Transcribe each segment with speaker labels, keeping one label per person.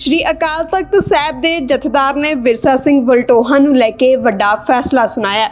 Speaker 1: ਸ਼੍ਰੀ ਅਕਾਲ ਤਖਤ ਸਾਹਿਬ ਦੇ ਜਥੇਦਾਰ ਨੇ ਵਿਰਸਾ ਸਿੰਘ ਵਲਟੋਹਾ ਨੂੰ ਲੈ ਕੇ ਵੱਡਾ ਫੈਸਲਾ ਸੁਣਾਇਆ।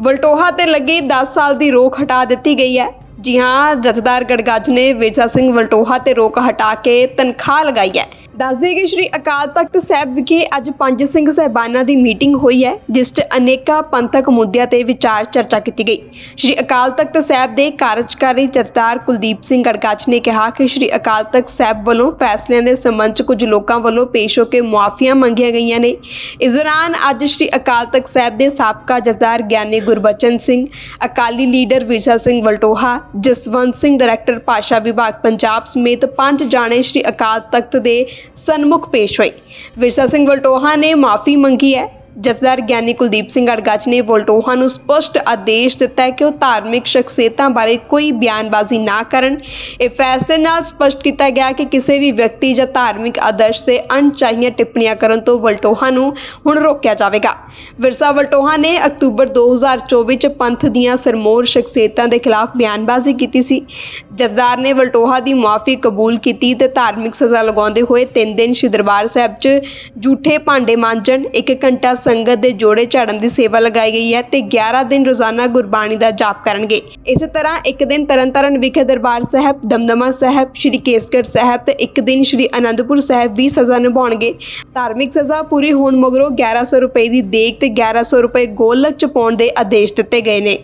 Speaker 1: ਵਲਟੋਹਾ ਤੇ ਲੱਗੀ 10 ਸਾਲ ਦੀ ਰੋਕ ਹਟਾ ਦਿੱਤੀ ਗਈ ਹੈ। ਜੀ ਹਾਂ, ਜਥੇਦਾਰ ਗੜਗੱਜ ਨੇ ਵਿਰਸਾ ਸਿੰਘ ਵਲਟੋਹਾ ਤੇ ਰੋਕ ਹਟਾ ਕੇ ਤਨਖਾਹ ਲਗਾਈ ਹੈ। ਦੱਸਦੇ ਕਿ ਸ਼੍ਰੀ ਅਕਾਲ ਤਖਤ ਸਾਹਿਬ ਵਿਖੇ ਅੱਜ ਪੰਜ ਸਿੰਘ ਸਹਿਬਾਨਾਂ ਦੀ ਮੀਟਿੰਗ ਹੋਈ ਹੈ, ਜਿਸ 'ਚ ਅਨੇਕਾਂ ਪੰਥਕ ਮੁੱਦਿਆਂ ਤੇ ਵਿਚਾਰ ਚਰਚਾ ਕੀਤੀ ਗਈ। ਸ਼੍ਰੀ ਅਕਾਲ ਤਖਤ ਸਾਹਿਬ ਦੇ ਕਾਰਜਕਾਰੀ ਜਥੇਦਾਰ ਕੁਲਦੀਪ ਸਿੰਘ ਗੜਗੱਜ ਨੇ ਕਿਹਾ ਕਿ ਸ਼੍ਰੀ ਅਕਾਲ ਤਖਤ ਸਾਹਿਬ ਵੱਲੋਂ ਫੈਸਲਿਆਂ ਦੇ ਸੰਬੰਧ 'ਚ ਕੁਝ ਲੋਕਾਂ ਵੱਲੋਂ ਪੇਸ਼ ਹੋ ਕੇ ਮੁਆਫੀਆਂ ਮੰਗੀਆਂ ਗਈਆਂ ਨੇ। ਇਸ ਦੌਰਾਨ ਅੱਜ ਸ਼੍ਰੀ ਅਕਾਲ ਤਖਤ ਸਾਹਿਬ ਦੇ ਸਾਬਕਾ ਜਥੇਦਾਰ ਗਿਆਨੀ ਗੁਰਬਚਨ ਸਿੰਘ, ਅਕਾਲੀ ਲੀਡਰ ਵਿਰਸਾ ਸਿੰਘ ਵਲਟੋਹਾ, ਜਸਵੰਤ ਸਿੰਘ ਡਾਇਰੈਕਟਰ ਭਾਸ਼ਾ ਵਿਭਾਗ ਪੰਜਾਬ ਸਮੇਤ ਪੰਜ ਜਾਣੇ ਸ਼੍ਰੀ ਅਕਾਲ ਤਖਤ ਦੇ ਸਨਮੁਖ ਪੇਸ਼ ਹੋਈ ਵਿਰਸਾ ਸਿੰਘ ਵਲਟੋਹਾ ਨੇ ਮਾਫੀ ਮੰਗੀ ਹੈ। ਜਥੇਦਾਰ ਗਿਆਨੀ ਕੁਲਦੀਪ ਸਿੰਘ ਅੜਗੱਜ ਨੇ ਵਲਟੋਹਾ ਨੂੰ ਸਪਸ਼ਟ ਆਦੇਸ਼ ਦਿੱਤਾ ਹੈ ਕਿ ਉਹ ਧਾਰਮਿਕ ਸ਼ਖਸੀਅਤਾਂ ਬਾਰੇ ਕੋਈ ਬਿਆਨਬਾਜ਼ੀ ਨਾ ਕਰਨ। ਇਹ ਫੈਸਲੇ ਨਾਲ ਸਪਸ਼ਟ ਕੀਤਾ ਗਿਆ ਕਿ ਕਿਸੇ ਵੀ ਵਿਅਕਤੀ ਜਾਂ ਧਾਰਮਿਕ ਆਦਰਸ਼ ਤੇ ਅਣਚਾਹੀਆਂ ਟਿੱਪਣੀਆਂ ਕਰਨ ਤੋਂ ਵਲਟੋਹਾ ਨੂੰ ਹੁਣ ਰੋਕਿਆ ਜਾਵੇਗਾ। ਵਿਰਸਾ ਵਲਟੋਹਾ ਨੇ ਅਕਤੂਬਰ 2024 ਚ ਪੰਥ ਦੀਆਂ ਸਰਮੋਰ ਸ਼ਖਸੀਅਤਾਂ ਦੇ ਖਿਲਾਫ ਬਿਆਨਬਾਜ਼ੀ ਕੀਤੀ ਸੀ। ਜਥੇਦਾਰ ਨੇ ਵਲਟੋਹਾ ਦੀ ਮੁਆਫੀ ਕਬੂਲ ਕੀਤੀ ਤੇ ਧਾਰਮਿਕ ਸਜ਼ਾ ਲਗਾਉਂਦੇ ਹੋਏ 3 ਦਿਨ ਸ਼੍ਰੀ ਦਰਬਾਰ ਸਾਹਿਬ 'ਚ ਝੂਠੇ ਭਾਂਡੇ ਮਾਂਜਣ 1 ਘੰਟਾ ਸੰਗਤ ਦੇ ਜੋੜੇ ਝਾੜਨ ਦੀ ਸੇਵਾ ਲਗਾਈ ਗਈ ਹੈ ਤੇ 11 ਦਿਨ ਰੋਜ਼ਾਨਾ ਗੁਰਬਾਣੀ ਦਾ ਜਾਪ ਕਰਨਗੇ। ਇਸੇ ਤਰ੍ਹਾਂ ਇੱਕ ਦਿਨ ਤਰਨਤਾਰਨ ਵਿਖੇ ਦਰਬਾਰ ਸਾਹਿਬ, ਦਮਦਮਾ ਸਾਹਿਬ, ਸ਼੍ਰੀ ਕੇਸਗੜ੍ਹ ਸਾਹਿਬ ਤੇ ਇੱਕ ਦਿਨ ਸ਼੍ਰੀ ਅਨੰਦਪੁਰ ਸਾਹਿਬ ਵੀ ਸਜ਼ਾ ਨਿਭਾਉਣਗੇ। ਧਾਰਮਿਕ ਸਜ਼ਾ ਪੂਰੀ ਹੋਣ ਮਗਰੋਂ 1100 ਰੁਪਏ ਦੀ ਦੇਗ ਤੇ 1100 ਰੁਪਏ ਗੋਲਕ ਚ ਪਾਉਣ ਦੇ ਆਦੇਸ਼ ਦਿੱਤੇ ਗਏ ਨੇ।